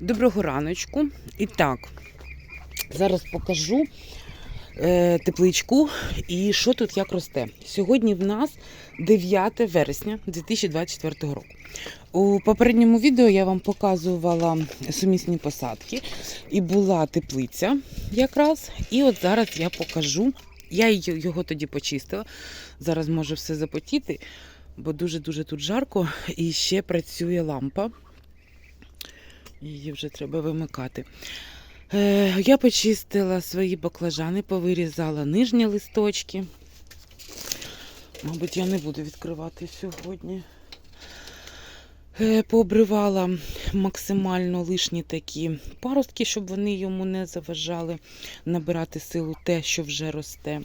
Доброго раночку. І так, зараз покажу е, тепличку і що тут як росте. Сьогодні в нас 9 вересня 2024 року. У попередньому відео я вам показувала сумісні посадки, і була теплиця якраз. І от зараз я покажу. Я його тоді почистила. Зараз може все запотіти, бо дуже-дуже тут жарко і ще працює лампа. Її вже треба вимикати. Е, я почистила свої баклажани, повирізала нижні листочки. Мабуть, я не буду відкривати сьогодні. Е, пообривала максимально лишні такі паростки, щоб вони йому не заважали набирати силу те, що вже росте.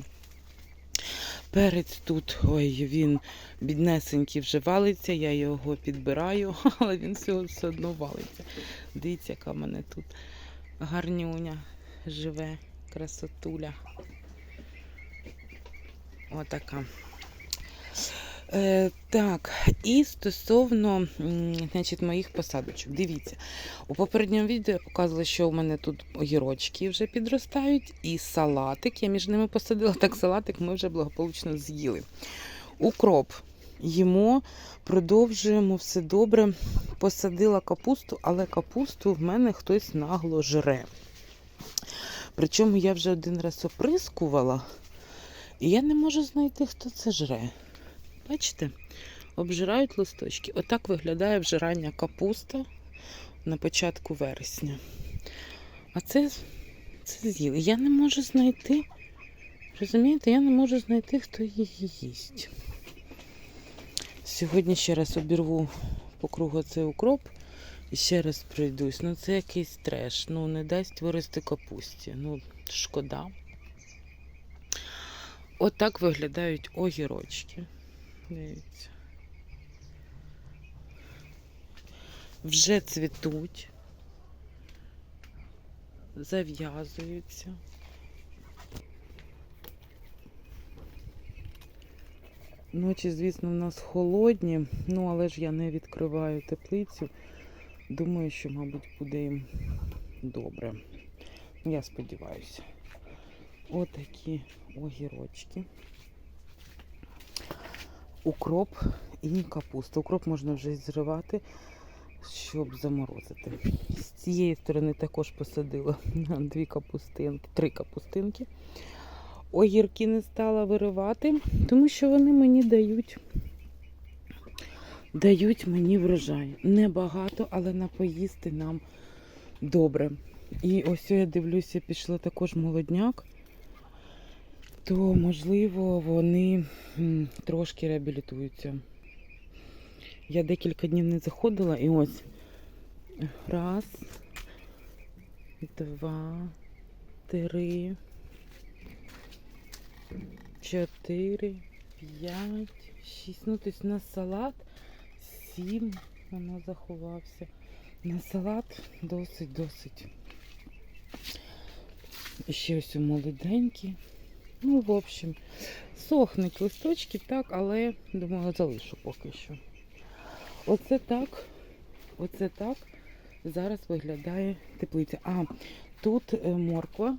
Перець тут, ой, він біднесенький вже валиться, я його підбираю, але він все, одно валиться. Дивіться, яка в мене тут гарнюня живе, красотуля. Отака. Е, так, і стосовно значить, моїх посадочок. Дивіться, у попередньому відео я показувала, що у мене тут огірочки вже підростають, і салатик. Я між ними посадила, так салатик ми вже благополучно з'їли. Укроп їмо, продовжуємо все добре. Посадила капусту, але капусту в мене хтось нагло жре. Причому я вже один раз оприскувала, і я не можу знайти, хто це жре. Бачите? Обжирають листочки. Отак виглядає вже рання капуста на початку вересня. А це, це з'їли. Я не можу знайти. Розумієте, я не можу знайти, хто її їсть. Сьогодні ще раз обірву по кругу цей укроп і ще раз пройдусь. Ну це якийсь треш. Ну не дасть вирости капусті. Ну, шкода. Отак виглядають огірочки. Дивіться. Вже цвітуть, зав'язуються. Ночі, звісно, в нас холодні, ну але ж я не відкриваю теплицю. Думаю, що, мабуть, буде їм добре. Ну, Я сподіваюся. Отакі огірочки. Укроп і капуста. Укроп можна вже зривати, щоб заморозити. З цієї сторони також посадила дві капустинки, три капустинки. Огірки не стала виривати, тому що вони мені дають, дають мені врожай. Небагато, але на поїсти нам добре. І ось я дивлюся, пішла також молодняк, то можливо вони трошки реабілітуються. Я декілька днів не заходила і ось раз, два, три, чотири, п'ять, шість. Ну, тобто на салат сім воно заховався. На салат досить-досить. І ще ось у молоденькі. Ну, в общем, сохнуть листочки, так, але думаю, залишу поки що. Оце так. Оце так. Зараз виглядає теплиця. А, тут е, морква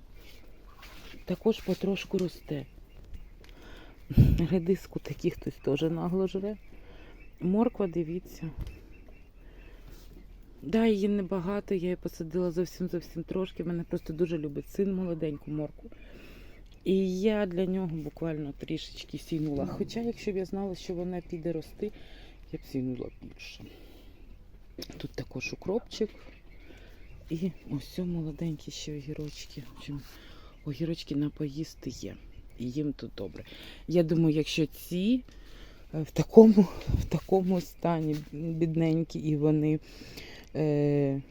також потрошку росте. Редиску такі хтось теж нагло жре. Морква, дивіться. Да, її небагато, я її посадила зовсім зовсім трошки. Мене просто дуже любить син молоденьку морку. І я для нього буквально трішечки сінула. Хоча, якщо б я знала, що вона піде рости, я б сінула більше. Тут також укропчик. І ось молоденькі ще огірочки. Огірочки на поїсти є. І їм тут добре. Я думаю, якщо ці е, в такому, в такому стані бідненькі і вони е,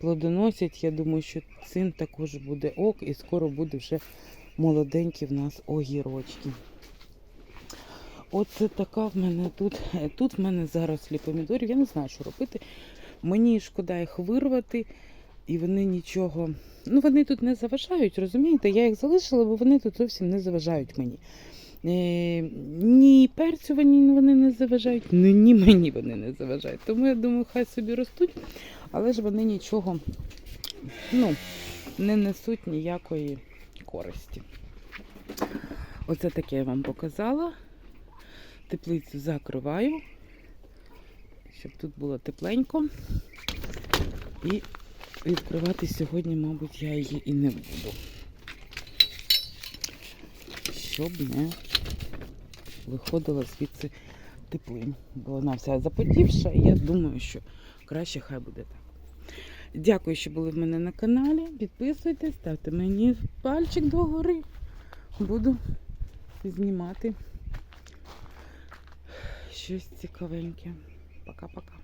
плодоносять, я думаю, що цим також буде ок, і скоро буде вже молоденькі в нас огірочки. Оце така в мене тут. Тут в мене зарослі помідорів. Я не знаю, що робити. Мені шкода їх вирвати, і вони нічого. Ну, вони тут не заважають, розумієте? Я їх залишила, бо вони тут зовсім не заважають мені. Е, ні перцю вони не заважають, ні мені вони не заважають. Тому я думаю, хай собі ростуть. Але ж вони нічого ну, не несуть ніякої користі. Оце таке я вам показала. Теплицю закриваю, щоб тут було тепленько. І відкривати сьогодні, мабуть, я її і не буду. Щоб не виходила звідси теплинь. Бо вона вся запотівша, і я думаю, що краще хай буде так. Дякую, що були в мене на каналі. Підписуйтесь, ставте мені пальчик догори. Буду знімати щось цікавеньке. Пока-пока.